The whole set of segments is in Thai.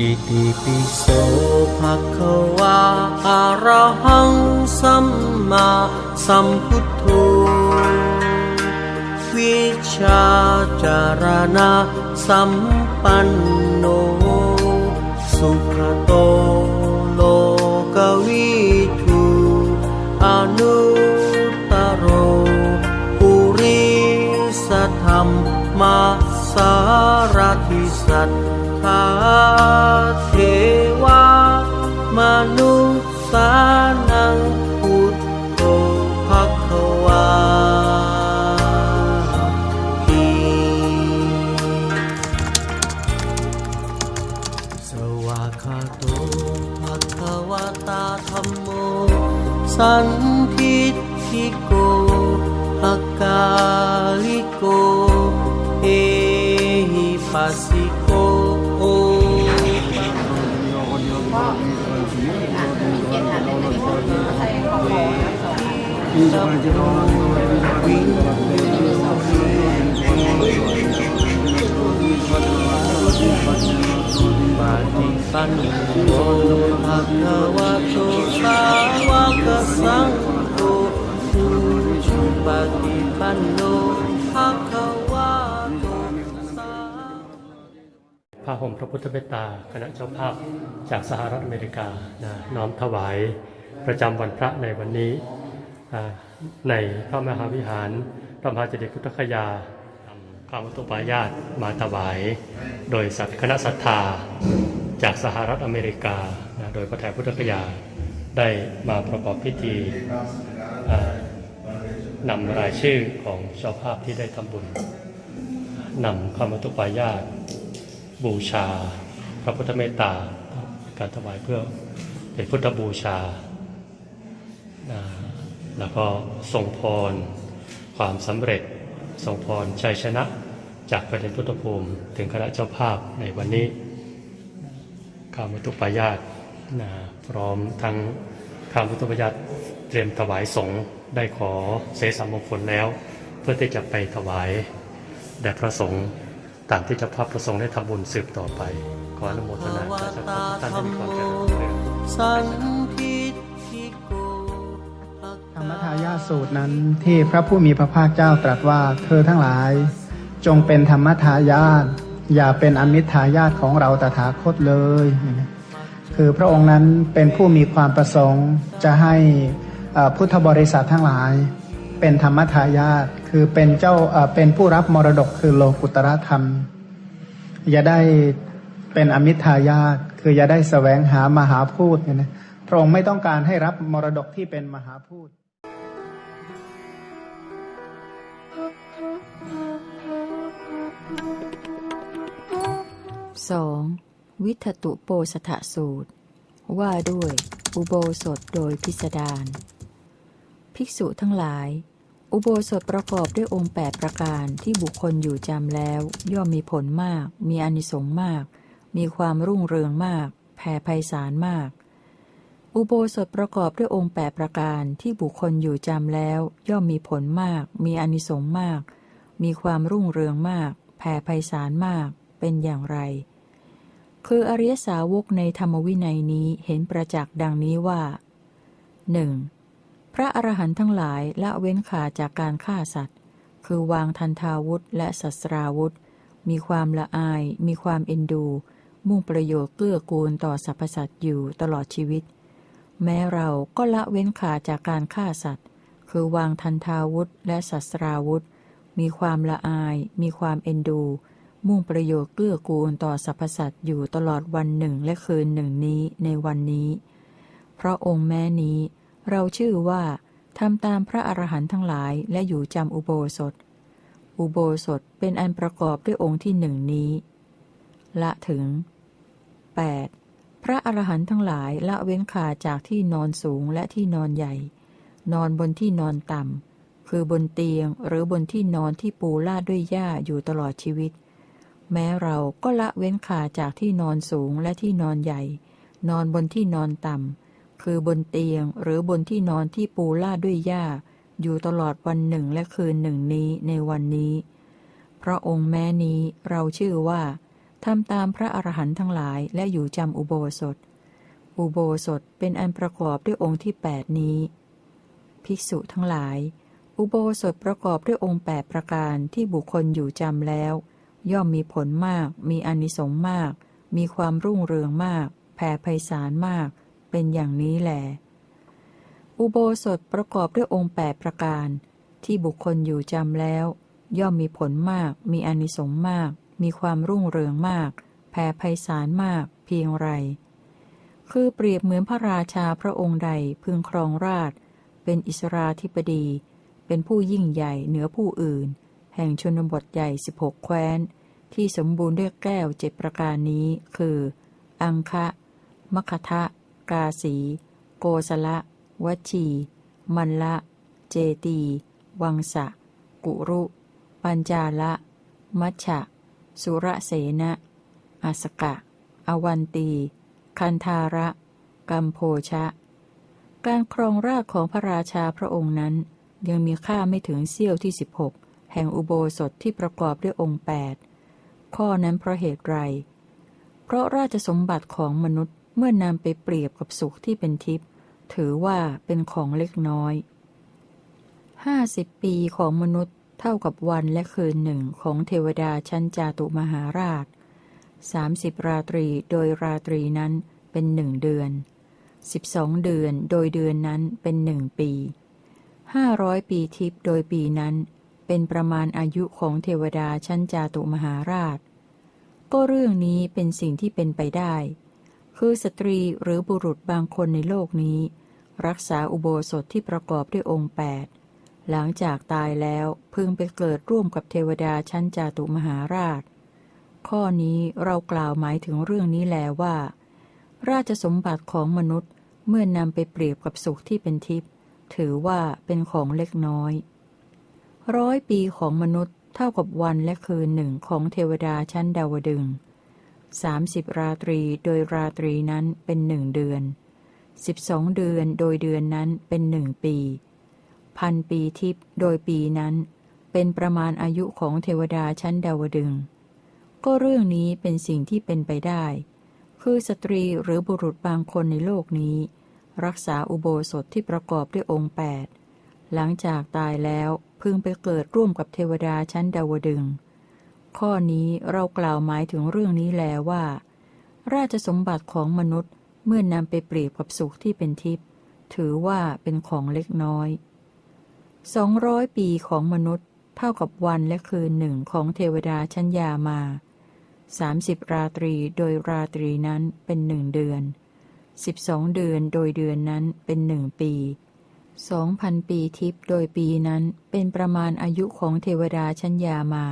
อิติปิโสภะคะวาอะระหังสัมมาสัมพุทโธวิชาจารณะสัมปันโน สุขโตโล สันทิฏฐิโกภะกาลิโกเอหิปัสสิ พระพุทธเมตตาคณะเจ้าภาพจากสหรัฐอเมริกานะน้อมถวายประจำวันพระในวันนี้ ในพระมหาวิหารพระมหาเจดีย์พุทธคยานำข้าวัตุปายาตมาถวาย โดยสัตว์คณะศรัทธาจากสหรัฐอเมริกานะโดยพระแถรพุทธคยาได้มาประกอบพิธีนำรายชื่อของเจ้าภาพที่ได้ทำบุญนำข้าวมัตุปายาต บูชา พระพุทธเมตตาการถวายเพื่อเป็นพุทธบูชา แล้วก็ส่งพรความสำเร็จส่งพรชัยชนะจากประเด็นพุทธภูมิถึงคณะเจ้าภาพในวันนี้ข้ามุตุปายาตนะพร้อมทั้งข้ามุตุปายาตเตรียมถวายสงฆ์ได้ขอเสสามงคลแล้ว เพื่อที่จะไปถวายแด่พระสงฆ์ ตามที่เจ้าภาพประสงค์ได้ทำบุญสืบต่อไป ขออนุโมทนาขอเจ้าภาพทุท่านให้มีความเจริญรุ่งเรืองสันทิธรรมทายาสูตรนั้นที่พระผู้มีพระภาคเจ้าตรัสว่าเธอทั้งหลาย จงเป็นธรรมทายาทอย่าเป็นอมิทายาทของเราตถาคตเลย คือพระองค์นั้นเป็นผู้มีความประสงค์จะให้พุทธบริษัททั้งหลาย เป็นธรรมทายาทคือเป็นเจ้าเป็นผู้รับมรดกคือโลกุตระธรรม อย่าได้เป็นอมิทายาทคืออย่าได้แสวงหามหาพูดเนี่ยนะพระองค์ไม่ต้องการให้รับมรดกที่เป็นมหาพูด 2. วิทตุโปสถสูตร ว่าด้วย อุโบสถโดยพิสดารภิกษุทั้งหลาย อุโบสถประกอบด้วยองค์ 8 ประการที่บุคคลอยู่จำแล้ว ย่อมมีผลมาก มีอานิสงส์มาก มีความรุ่งเรืองมาก แผ่ไพศาลมาก อุโบสถประกอบด้วยองค์ 8 ประการที่บุคคลอยู่จำแล้ว ย่อมมีผลมาก มีอานิสงส์มาก มีความรุ่งเรืองมาก แผ่ไพศาลมาก เป็นอย่างไร คืออริยสาวกในธรรมวินัยนี้เห็นประจักษ์ดังนี้ว่าหนึ่ง พระอรหันต์ทั้งหลายละเว้นขาจากการฆ่าสัตว์ คือวางทันทาวุธและศัสราวุธ มีความละอาย มีความเอ็นดู มุ่งประโยชน์เกื้อกูลต่อสรรพสัตว์อยู่ตลอดชีวิต แม้เราก็ละเว้นขาจากการฆ่าสัตว์ คือวางทันทาวุธและศัสราวุธ มีความละอาย มีความเอ็นดู มุ่งประโยชน์เกื้อกูลต่อสรรพสัตว์อยู่ตลอดวันหนึ่งและคืนหนึ่งนี้ในวันนี้ เพราะองค์แม้นี้ เราชื่อว่าทำตามพระอรหันต์ทั้งหลายและอยู่จำอุโบสถ อุโบสถเป็นอันประกอบด้วยองค์ที่หนึ่งนี้ ละถึง 8. พระอรหันต์ทั้งหลายละเว้นขาจากที่นอนสูงและที่นอนใหญ่ นอนบนที่นอนต่ำ คือบนเตียงหรือบนที่นอนที่ปูลาดด้วยหญ้าอยู่ตลอดชีวิต แม้เราก็ละเว้นขาจากที่นอนสูงและที่นอนใหญ่ นอนบนที่นอนต่ำ คือบนเตียงหรือบนที่นอนที่ปูลาดด้วยหญ้า อยู่ตลอดวันหนึ่งและคืนหนึ่งนี้ในวันนี้ พระองค์แม้นี้เราชื่อว่าทำตามพระอรหันต์ทั้งหลายและอยู่จำอุโบสถ อุโบสถเป็นอันประกอบด้วยองค์ที่แปดนี้ ภิกษุทั้งหลาย อุโบสถประกอบด้วยองค์แปดประการที่บุคคลอยู่จำแล้ว ย่อมมีผลมาก มีอนิสงส์มาก มีความรุ่งเรืองมาก แผ่ไพศาลมาก เป็นอย่างนี้แหลอุโบสถประกอบด้วยองค์แปดประการ ที่บุคคลอยู่จำแล้ว ย่อมมีผลมาก มีอนิสงส์มาก มีความรุ่งเรืองมาก แผ่ไพศาลมาก เพียงไร คือเปรียบเหมือนพระราชาพระองค์ใดพึงครองราช เป็นอิสราธิปดี เป็นผู้ยิ่งใหญ่เหนือผู้อื่น แห่งชนบทใหญ่สิบหกแคว้น ที่สมบูรณ์ด้วยแก้วเจ็ดประการนี้ คือ อังคะมคทะ กาสี โกสละวัชีมันละ เจตี วังสะ กุรุ ปัญจาละ มัชชะ สุระเสนะอาสกะ อวันตี คันธาระ กัมโพชะ การครองราชของพระราชาพระองค์นั้น ยังมีค่าไม่ถึงเสี้ยวที่ 16 แห่งอุโบสถที่ประกอบด้วยองค์ 8 ข้อนั้นเพราะเหตุไร เพราะราชสมบัติของมนุษย์ เมื่อนำไปเปรียบกับสุขที่เป็นทิพย์ถือว่าเป็นของเล็กน้อยห้าสิบปีของมนุษย์เท่ากับวันและคืนหนึ่งของเทวดาชั้นจาตุมหาราชสามสิบราตรีโดยราตรีนั้นเป็นหนึ่งเดือนสิบสองเดือนโดยเดือนนั้นเป็นหนึ่งปีห้าร้อยปีทิพย์โดยปีนั้น เป็นประมาณอายุของเทวดาชั้นจาตุมหาราช ก็เรื่องนี้เป็นสิ่งที่เป็นไปได้ คือสตรีหรือบุรุษบางคนในโลกนี้ รักษาอุโบสถที่ประกอบด้วยองค์แปดหลังจากตายแล้วพึงไปเกิดร่วมกับเทวดาชั้นจาตุมหาราช ข้อนี้เรากล่าวหมายถึงเรื่องนี้แล้วว่า ราชสมบัติของมนุษย์เมื่อนำไปเปรียบกับสุขที่เป็นทิพย์ถือว่าเป็นของเล็กน้อย ร้อยปีของมนุษย์เท่ากับวันและคืนหนึ่งของเทวดาชั้นดาวดึงสามสิบราตรีโดยราตรีนั้นเป็นหนึ่งเดือนสิบสองเดือนโดยเดือนนั้นเป็นหนึ่งปี พันปีทิพย์โดยปีนั้น เป็นประมาณอายุของเทวดาชั้นดาวดึง ก็เรื่องนี้เป็นสิ่งที่เป็นไปได้ คือสตรีหรือบุรุษบางคนในโลกนี้ รักษาอุโบสถที่ประกอบด้วยองค์แปดหลังจากตายแล้วพึงไปเกิดร่วมกับเทวดาชั้นดาวดึง ข้อนี้เรากล่าวหมายถึงเรื่องนี้แล้วว่า ราชสมบัติของมนุษย์เมื่อนำไปเปรียบกับสุขที่เป็นทิพย์ถือว่าเป็นของเล็กน้อยสองร้อยปีของมนุษย์ เท่ากับวันและคืนหนึ่งของเทวดาชั้นยามาสามสิบราตรีโดยราตรีนั้นเป็นหนึ่งเดือนสิบสองเดือนโดยเดือนนั้นเป็นหนึ่งปีสองพันปีทิพย์โดยปีนั้นเป็นประมาณอายุของเทวดาชั้นยามา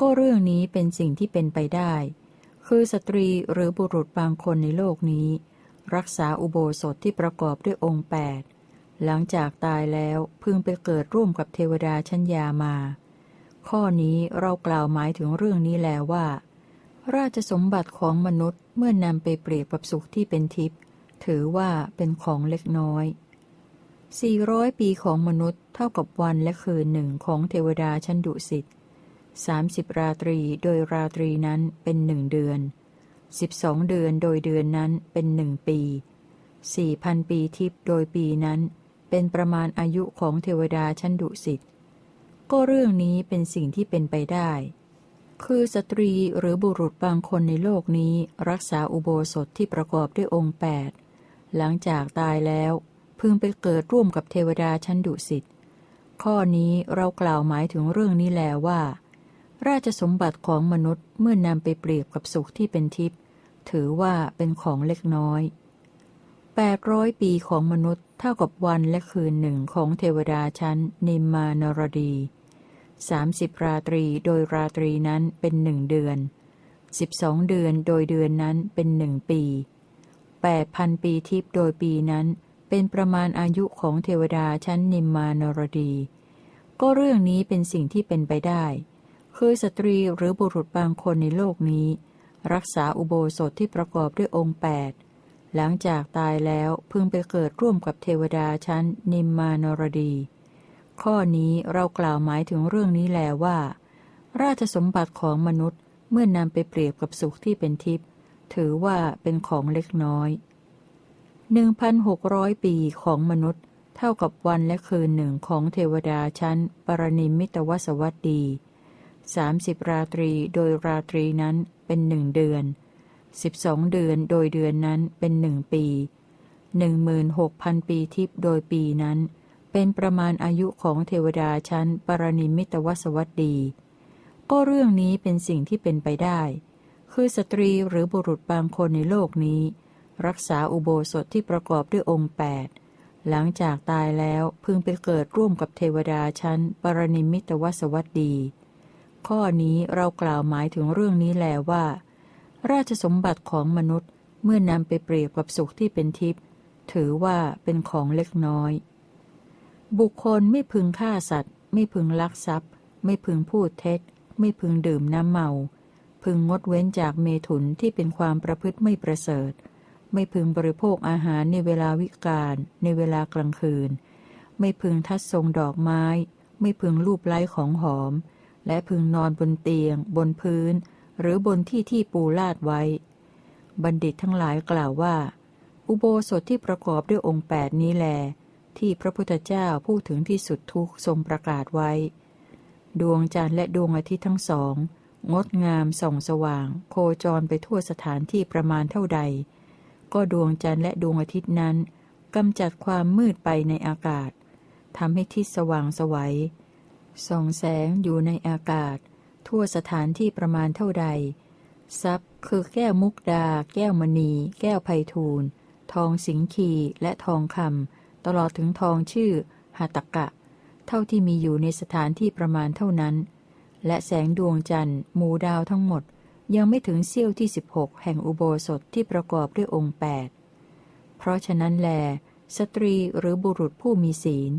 ก็เรื่องนี้เป็นสิ่งที่เป็นไปได้ คือสตรีหรือบุรุษบางคนในโลกนี้ รักษาอุโบสถที่ประกอบด้วยองค์แปดหลังจากตายแล้วพึงไปเกิดร่วมกับเทวดาชั้นยามา ข้อนี้เรากล่าวหมายถึงเรื่องนี้แล้วว่า ราชสมบัติของมนุษย์เมื่อนำไปเปรียบกับสุขที่เป็นทิพย์ถือว่าเป็นของเล็กน้อย 400 ปีของมนุษย์เท่ากับวันและคืนหนึ่งของเทวดาชั้นดุสิต 30 ราตรีโดยราตรีนั้นเป็นหนึ่งเดือน 12 เดือนโดยเดือนนั้นเป็นหนึ่งปี4,000ปีทิพย์โดยปีนั้น เป็นประมาณอายุของเทวดาชั้นดุสิตก็เรื่องนี้เป็นสิ่งที่เป็นไปได้ คือสตรีหรือบุรุษบางคนในโลกนี้รักษาอุโบสถที่ประกอบด้วยองค์ 8 หลังจากตายแล้ว พึงไปเกิดร่วมกับเทวดาชั้นดุสิตข้อนี้เรากล่าวหมายถึงเรื่องนี้แล้วว่า ราชสมบัติของมนุษย์เมื่อนำไปเปรียบกับสุขที่เป็นทิพย์ถือว่าเป็นของเล็กน้อยแปดร้อยปีของมนุษย์เท่ากับวันและคืนหนึ่งของเทวดาชั้นนิมมานรดีสามสิบราตรีโดยราตรีนั้นเป็นหนึ่งเดือนสิบสองเดือนโดยเดือนนั้นเป็นหนึ่งปีแปดพันปีทิพย์โดยปีนั้นเป็นประมาณอายุของเทวดาชั้นนิมมานรดี ก็เรื่องนี้เป็นสิ่งที่เป็นไปได้ คือสตรีหรือบุรุษบางคนในโลกนี้ รักษาอุโบสถที่ประกอบด้วยองค์ 8 หลังจากตายแล้วพึงไปเกิดร่วมกับเทวดาชั้นนิมมานรดี ข้อนี้เรากล่าวหมายถึงเรื่องนี้แล้วว่า ราชสมบัติของมนุษย์เมื่อนำไปเปรียบกับสุขที่เป็นทิพย์ถือว่าเป็นของเล็กน้อย1,600ปีของมนุษย์ เท่ากับวันและคืนหนึ่งของเทวดาชั้น ปรนิมมิตวสวัสดี 30ราตรีโดยราตรีนั้นเป็นหนึ่งเดือน12เดือนโดยเดือนนั้นเป็นหนึ่งปี16,000ปีทิพย์โดยปีนั้น เป็นประมาณอายุของเทวดาชั้นปรนิมิตวสวัสดี ก็เรื่องนี้เป็นสิ่งที่เป็นไปได้ คือสตรีหรือบุรุษบางคนในโลกนี้ รักษาอุโบสถที่ประกอบด้วยองค์8หลังจากตายแล้วพึงไปเกิดร่วมกับเทวดาชั้นปรนิมมิตวสวัสดี ข้อนี้เรากล่าวหมายถึงเรื่องนี้แลว่า ราชสมบัติของมนุษย์เมื่อนำไปเปรียบกับสุขที่เป็นทิพย์ถือว่าเป็นของเล็กน้อย บุคคลไม่พึงฆ่าสัตว์ ไม่พึงลักทรัพย์ ไม่พึงพูดเท็จ ไม่พึงดื่มน้ำเมา พึงงดเว้นจากเมถุนที่เป็นความประพฤติไม่ประเสริฐ ไม่พึงบริโภคอาหารในเวลาวิกาลในเวลากลางคืน ไม่พึงทัดทรงดอกไม้ ไม่พึงลูบไล้ของหอม และพึงนอนบนเตียง บนพื้น หรือบนที่ที่ปูลาดไว้ บัณฑิตทั้งหลายกล่าวว่า อุโบสถที่ประกอบด้วยองค์แปดนี้แล ที่พระพุทธเจ้าพูดถึงที่สุดทุกทรงประกาศไว้ ดวงจันทร์และดวงอาทิตย์ทั้งสอง งดงามส่องสว่าง โคจรไปทั่วสถานที่ประมาณเท่าใด ก็ดวงจันทร์และดวงอาทิตย์นั้นกำจัดความมืดไปในอากาศทำให้ทิศสว่างสวัย ส่องแสงอยู่ในอากาศ ทั่วสถานที่ประมาณเท่าใด ทรัพย์คือแก้วมุกดา แก้วมณี แก้วไพทูลทองสิงคีและทองคำตลอดถึงทองชื่อหัตตกะ เท่าที่มีอยู่ในสถานที่ประมาณเท่านั้น และแสงดวงจันทร์หมู่ดาวทั้งหมด ยังไม่ถึงเสี้ยวที่ 16 แห่งอุโบสถที่ประกอบด้วยองค์ 8 เพราะฉะนั้นแล สตรีหรือบุรุษผู้มีศีล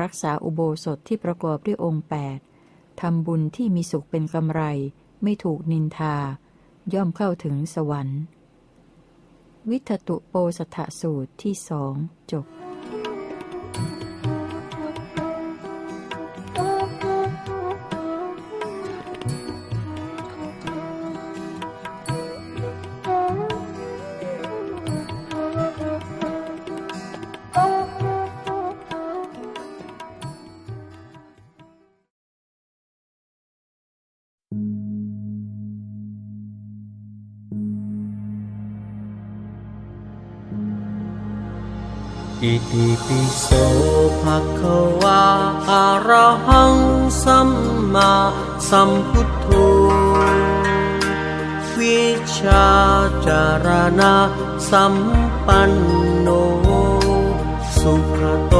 รักษาอุโบสถที่ประกอบด้วยองค์ 8ทำบุญที่มีสุขเป็นกำไร ไม่ถูกนินทา ย่อมเข้าถึงสวรรค์ วิทตุโปสถสูตรที่สองจบ อิติปิโสภะคะวาอะระหังสัมมาสัมพุทโธวิชาจารณะสัมปันโน สุขโต